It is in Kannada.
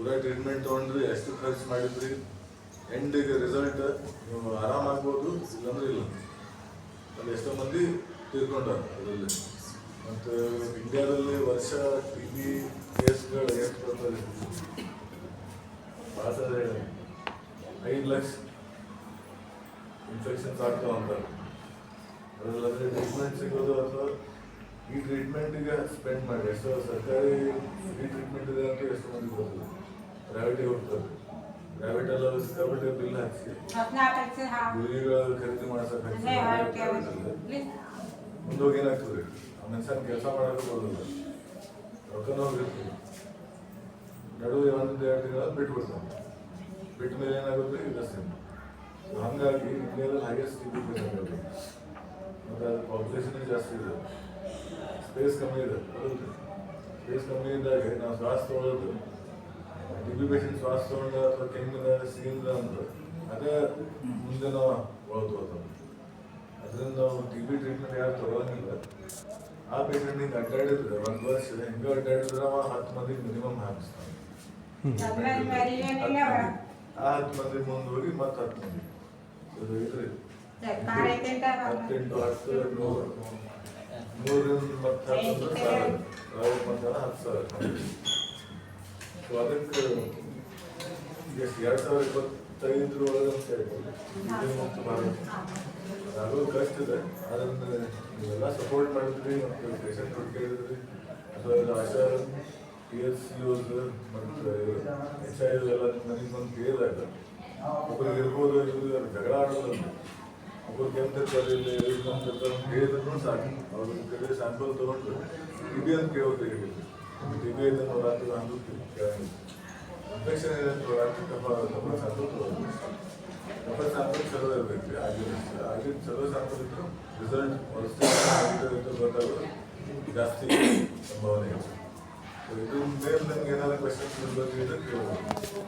ಪೂರಾ ಟ್ರೀಟ್ಮೆಂಟ್ ತೊಗೊಂಡ್ರಿ, ಎಷ್ಟು ಖರ್ಚು ಮಾಡಿದ್ರಿ ಎಂಡಿಗೆ ರಿಸಲ್ಟ್ ನೀವು ಆರಾಮಾಗ್ಬೋದು ಇಲ್ಲಾಂದ್ರೆ ಇಲ್ಲ. ಅಲ್ಲಿ ಎಷ್ಟೋ ಮಂದಿ ತೀರ್ಕೊಂಡಾರ ಅದರಲ್ಲಿ. ಮತ್ತು ಇಂಡಿಯಾದಲ್ಲಿ ವರ್ಷ ಟಿ ಬಿ ಕೇಸ್ಗಳು ಎಷ್ಟು ಬರ್ತದೆ ಸಲ ಐದು ಲಕ್ಷ ಇನ್ಫೆಕ್ಷನ್ಸ್ ಆಗ್ತಾವ ಅಂತಾರೆ ಅದರಲ್ಲಿ ಟ್ರೀಟ್ಮೆಂಟ್ ಸಿಗೋದು ಅಥವಾ ಈ ಟ್ರೀಟ್ಮೆಂಟಿಗೆ ಸ್ಪೆಂಡ್ ಮಾಡಿ. ಎಷ್ಟೋ ಸರ್ಕಾರಿ ಈ ಟ್ರೀಟ್ಮೆಂಟ್ ಇದೆ ಅಂತ ಎಷ್ಟು ಮಂದಿ ಗೊತ್ತಿಲ್ಲ ಪ್ರೈವೇಟಿಗೆ ಹೋಗ್ತಾರೆ ಪ್ರೈವೇಟ್ ಎಲ್ಲ ಸಿಕ್ಕಾಪಟ್ಟೆ ಬಿಲ್ ಹಾಕಿ ಗುಳಿಗೆಗಳು ಖರೀದಿ ಮಾಡ್ಸಕ್ಕೆ ಮುಂದೋಗಿ ಏನಾಗ್ತದೆ ಆ ಮನುಷ್ಯನ ಕೆಲಸ ಮಾಡೋಕೆ ಬರೋದಿಲ್ಲ. ರೊಕ್ಕನೂ ಹೋಗಿರ್ತೀವಿ ನಡುವೆ ಒಂದು ಎರಡು ತಿಂಗಳ ಬಿಟ್ಬಿಡ್ತಾನೆ ಬಿಟ್ಟ ಮೇಲೆ ಏನಾಗುತ್ತೆ? ಇಲ್ಲ ಸೇಮ್ ಹಾಗಾಗಿ ಇಂಡಿಯಾದಲ್ಲಿ ಹೈಯೆಸ್ಟ್ ಟಿ ಬಿ ಪೇಷಂಟ್ ಆಗುತ್ತೆ ಮತ್ತು ಅದು ಪಾಪ್ಯುಲೇಷನ್ ಜಾಸ್ತಿ ಇದೆ. ಸ್ಪೇಸ್ ಕಮ್ಮಿ ಇದೆ. ಸ್ಪೇಸ್ ಕಮ್ಮಿ ಇದ್ದಾಗ ನಾವು ಶ್ವಾಸ ತೊಗೊಳ್ಳೋದು. ಟಿ ಬಿ ಶ್ವಾಸ ತೊಗೊಂಡ ಅಥವಾ ಕೆಮ್ಮಿದ ಸೀನಿದ ಅಂದ್ರೆ ಅದೇ ಮುಂದೆ ನಾವು ಒಳಗೆ ಅದರಿಂದ ನಾವು ಟಿ ಬಿ ಟ್ರೀಟ್ಮೆಂಟ್ ಯಾರು ತಗೊಳಂಗಿಲ್ಲ ಆ ಪೇಷಂಟ್ ಹಿಂಗೆ ಅಡ್ಡಾಡಿದ್ರೆ ಒಂದು ವರ್ಷ ಹಿಂಗೆ ಅಡ್ಡಾಡಿದ್ರೆ ಅವ ಹತ್ತು ಮಂದಿಗೆ ಮಿನಿಮಮ್ ಹಾಕಿಸ್ತಾನೆ ಆ ಹತ್ತು ಮಂದಿ ಮುಂದೋಗಿ ಮತ್ತೆ ಹತ್ತು ಮಂದಿ ಹತ್ತೆಂಟು ಹತ್ತು ನೂರು ನೂರಿಂದ ಮತ್ತೆ ಹತ್ತು ಸಾವಿರ ಸಾವಿರ ಮತ್ತೆ ಹತ್ತು ಸಾವಿರ ಸೊ ಅದಕ್ಕೆ ಈಗ ಎರಡು ಸಾವಿರ ಇಪ್ಪತ್ತೈದರ ಒಳಗೆ ಅಂತ ಇದು ಮುಕ್ತ ಕಷ್ಟ ಇದೆ. ಅದನ್ನು ನೀವೆಲ್ಲ ಸಪೋರ್ಟ್ ಮಾಡಿದ್ರಿ ಮತ್ತು ಪೇಷಂಟ್ ಕೇಳಿದ್ರಿ. ಅಥವಾ ಆಶಾ ಪಿ ಎಸ್ ಸಿ ಮತ್ತು ಎಚ್ ಐ ಎಲ್ಲ ನನಗೆ ಬಂದು ಕೇಳಿದಾಗ ಒಬ್ಬರಿಗೆ ಇರ್ಬೋದು, ಇವ್ರಿಗೆ ಜಗಳ ಆಡೋದಿಲ್ಲ ಒಬ್ಬರು ಕೆಂಪಿರ್ತಾರೆ ಇಲ್ಲ ಇವ್ರು ಕೆಮ್ತಿರ್ತಾರೆ ಅಂತ ಹೇಳಿದ್ರು, ಸಾಕು. ಅವ್ರ ಕಡೆ ಸ್ಯಾಂಪಲ್ ತೊಗೊಂಡು ಇದೆ ಅಂತ ಕೇಳೋದು ಟಿ ಬಿ ಐತೆ ರಾತ್ರಿ ಹಂಗೆ ಕೇಳಂಗಿಲ್ಲ ಇನ್ಫೆಕ್ಷನ್ ಇದೆ ಅಂತ ರಾತ್ರಿ ಕಫ ಕಫ ಸ್ಯಾಂಪಲ್ ತೊಗೊಳ್ಬೇಕು ಕಫ ಸ್ಯಾಂಪಲ್ ಚಲೋ ಇರಬೇಕು ಆಗಿನ ಆಗಿನ ಚಲೋ ಸ್ಯಾಂಪಲ್ ಇತ್ತು ರಿಸಲ್ಟ್ ಗೊತ್ತಾಗೋದು ಜಾಸ್ತಿ ಸಂಭಾವನೆ ಇದೆ ಸೊ ಇದು ಮೇಲೆ ನಮ್ಗೆ ಏನಾದ್ರು ಕ್ವೆಶನ್ಸ್ ಬಗ್ಗೆ ಕೇಳ್ಬೋದು